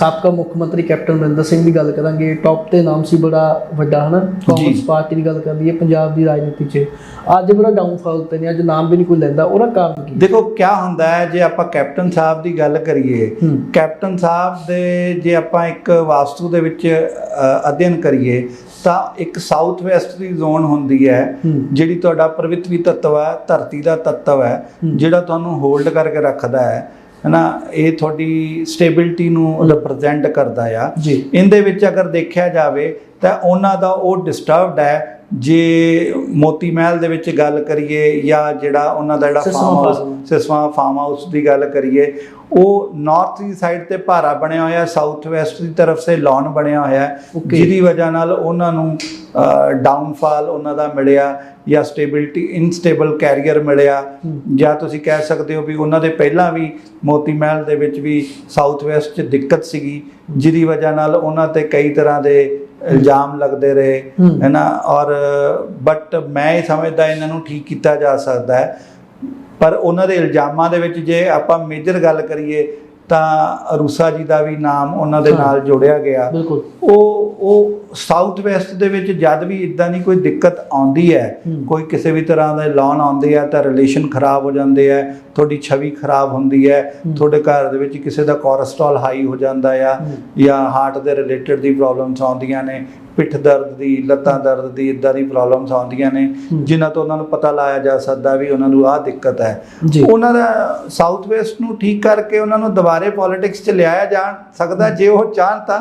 ਸਾਬਕਾ ਮੁੱਖ ਮੰਤਰੀ ਕੈਪਟਨ ਅਮਰਿੰਦਰ ਸਿੰਘ ਦੀ ਗੱਲ ਕਰਾਂਗੇ। ਟੌਪ ਤੇ ਨਾਮ ਸੀ ਬੜਾ ਵੱਡਾ ਹਨਾ? ਕਾਂਗਰਸ ਪਾਰਟੀ ਦੀ ਗੱਲ ਕਰਦੀ ਹੈ ਪੰਜਾਬ ਦੀ ਰਾਜਨੀਤੀ 'ਚ। ਅੱਜ ਬੜਾ ਡਾਊਨਫਾਲ ਤੇ ਨੇ ਅੱਜ ਨਾਮ ਵੀ ਨਹੀਂ ਕੋਈ ਲੈਂਦਾ। ਉਹਦਾ ਕਾਰਨ ਕੀ? ਦੇਖੋ ਕਿਆ ਹੁੰਦਾ ਹੈ ਜੇ ਆਪਾਂ ਕੈਪਟਨ ਸਾਹਿਬ ਦੀ ਗੱਲ ਕਰੀਏ ਕੈਪਟਨ ਸਾਹਿਬ ਦੇ ਜੇ ਆਪਾਂ ਇੱਕ ਵਾਸਤੂ ਦੇ ਵਿੱਚ ਅਧਿਐਨ ਕਰੀਏ ਤਾਂ ਇੱਕ ਸਾਊਥ ਵੈਸਟ ਦੀ ਜ਼ੋਨ ਹੁੰਦੀ ਹੈ ਜਿਹੜੀ ਤੁਹਾਡਾ ਪ੍ਰਵਿਤਵੀ ਤੱਤਵ ਹੈ ਧਰਤੀ ਦਾ ਤੱਤਵ ਹੂੰ। ਜਿਹੜਾ ਤੁਹਾਨੂੰ ਹੋਲਡ ਕਰਕੇ ਰੱਖਦਾ ਹੈ। ਹਨਾ ਇਹ ਤੁਹਾਡੀ ਸਟੇਬਿਲਿਟੀ ਨੂੰ ਰਿਪਰੈਜ਼ੈਂਟ ਕਰਦਾ ਆ। ਜੀ। ਇਹਦੇ ਵਿੱਚ ਅਗਰ ਦੇਖਿਆ ਜਾਵੇ ਤਾਂ ਉਹਨਾਂ ਦਾ ਉਹ ਡਿਸਟਰਬਡ ਹੈ ਜੇ ਮੋਤੀ ਮਹਿਲ ਦੇ ਵਿੱਚ ਗੱਲ ਕਰੀਏ ਜਾਂ ਜਿਹੜਾ ਉਹਨਾਂ ਦਾ ਜਿਹੜਾ farm house. Siswa farm house ਦੀ ਗੱਲ ਕਰੀਏ ਉਹ ਨਾਰਥ ਦੀ ਸਾਈਡ ਤੇ ਭਾਰਾ ਬਣਿਆ ਹੋਇਆ ਸਾਊਥ ਵੈਸਟ ਦੀ ਤਰਫ ਸੇ ਲੌਨ ਬਣਿਆ ਹੋਇਆ. ਜਿਹਦੀ ਵਜ੍ਹਾ ਨਾਲ ਉਹਨਾਂ ਨੂੰ ਡਾਊਨਫਾਲ ਉਹਨਾਂ ਦਾ ਮਿਲਿਆ ਜਾਂ ਸਟੇਬਿਲਿਟੀ ਇਨਸਟੇਬਲ ਕੈਰੀਅਰ ਮਿਲਿਆ। ਜਾਂ ਤੁਸੀਂ ਕਹਿ ਸਕਦੇ ਹੋ ਵੀ ਉਹਨਾਂ ਦੇ ਪਹਿਲਾਂ ਵੀ ਮੋਤੀ ਮਹਿਲ ਦੇ ਵਿੱਚ ਵੀ ਸਾਊਥ ਵੈਸਟ 'ਚ ਦਿੱਕਤ ਸੀਗੀ ਜਿਹਦੀ ਵਜ੍ਹਾ ਨਾਲ ਉਹਨਾਂ ਤੇ ਕਈ ਤਰ੍ਹਾਂ ਦੇ ਇਲਜ਼ਾਮ ਲੱਗਦੇ ਰਹੇ ਹੂੰ। ਨਾ ਔਰ ਬਟ ਮੈਂ ਇਹ ਸਮਝਦਾ ਇਹਨਾਂ ਨੂੰ ਠੀਕ ਕੀਤਾ ਜਾ ਸਕਦਾ ਹੈ ਪਰ ਉਹਨਾਂ ਦੇ ਇਲਜ਼ਾਮਾਂ ਦੇ ਵਿੱਚ ਜੇ ਆਪਾਂ ਮੇਜਰ ਗੱਲ ਕਰੀਏ ਤਾਂ ਰੂਸਾ ਜੀ ਦਾ ਵੀ ਨਾਮ ਉਹਨਾਂ ਦੇ। ਨਾਲ ਜੋੜਿਆ ਗਿਆ ਉਹ ਉਹ ਸਾਊਥ ਵੈਸਟ ਦੇ ਵਿੱਚ ਜਦ ਵੀ ਇਦਾਂ ਦੀ ਕੋਈ ਦਿੱਕਤ ਆਉਂਦੀ ਹੈ। ਕੋਈ ਕਿਸੇ ਵੀ ਤਰ੍ਹਾਂ ਦੇ ਲੋਨ ਆਉਂਦੇ ਆ ਤਾਂ ਰਿਲੇਸ਼ਨ ਖਰਾਬ ਹੋ ਜਾਂਦੇ ਆ ਤੁਹਾਡੀ ਛਵੀ ਖਰਾਬ ਹੁੰਦੀ ਹੈ। ਤੁਹਾਡੇ ਘਰ ਦੇ ਵਿੱਚ ਕਿਸੇ ਦਾ ਕੋਲੇਸਟ੍ਰੋਲ ਹਾਈ ਹੋ ਜਾਂਦਾ ਆ। ਜਾਂ ਹਾਰਟ ਦੇ ਰਿਲੇਟਡ ਦੀ ਪ੍ਰੋਬਲਮਸ ਆਉਂਦੀਆਂ ਨੇ ਪਿੱਠ ਦਰਦ ਦੀ ਲੱਤਾਂ ਦਰਦ ਦੀ ਇਦਾਂ ਦੀ ਪ੍ਰੋਬਲਮਸ ਆਉਂਦੀਆਂ ਨੇ। ਜਿਨ੍ਹਾਂ ਤੋਂ ਉਹਨਾਂ ਨੂੰ ਪਤਾ ਲਾਇਆ ਜਾ ਸਕਦਾ ਵੀ ਉਹਨਾਂ ਨੂੰ ਆਹ ਦਿੱਕਤ ਹੈ। ਉਹਨਾਂ ਦਾ ਸਾਊਥ ਵੈਸਟ ਨੂੰ ਠੀਕ ਕਰਕੇ ਉਹਨਾਂ ਨੂੰ ਦੁਬਾਰੇ ਪੋਲਿਟਿਕਸ 'ਚ ਲਿਆਇਆ ਜਾ ਸਕਦਾ ਜੇ ਉਹ ਚਾਹਣ ਤਾਂ